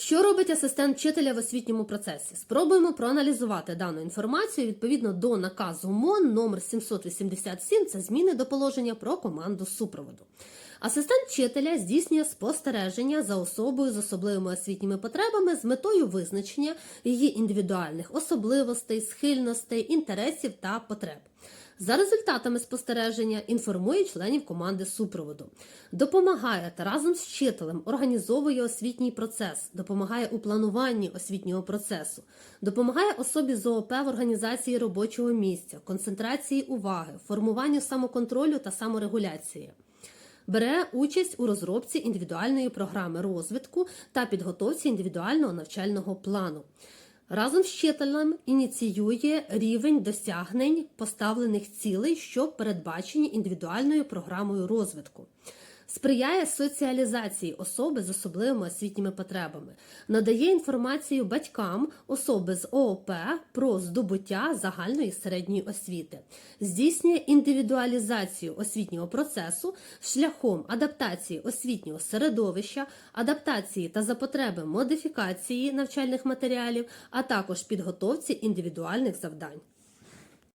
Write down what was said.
Що робить асистент вчителя в освітньому процесі? Спробуємо проаналізувати дану інформацію відповідно до наказу МОН номер 787 це зміни до положення про команду супроводу. Асистент вчителя здійснює спостереження за особою з особливими освітніми потребами з метою визначення її індивідуальних особливостей, схильностей, інтересів та потреб. За результатами спостереження інформує членів команди супроводу, допомагає та разом з вчителем організовує освітній процес, допомагає у плануванні освітнього процесу, допомагає особі з в організації робочого місця, концентрації уваги, формуванню самоконтролю та саморегуляції. Бере участь у розробці індивідуальної програми розвитку та підготовці індивідуального навчального плану. Разом з вчителем ініціює рівень досягнень поставлених цілей, що передбачені індивідуальною програмою розвитку. Сприяє соціалізації особи з особливими освітніми потребами, надає інформацію батькам особи з ООП про здобуття загальної середньої освіти, здійснює індивідуалізацію освітнього процесу шляхом адаптації освітнього середовища, адаптації та за потреби модифікації навчальних матеріалів, а також підготовці індивідуальних завдань.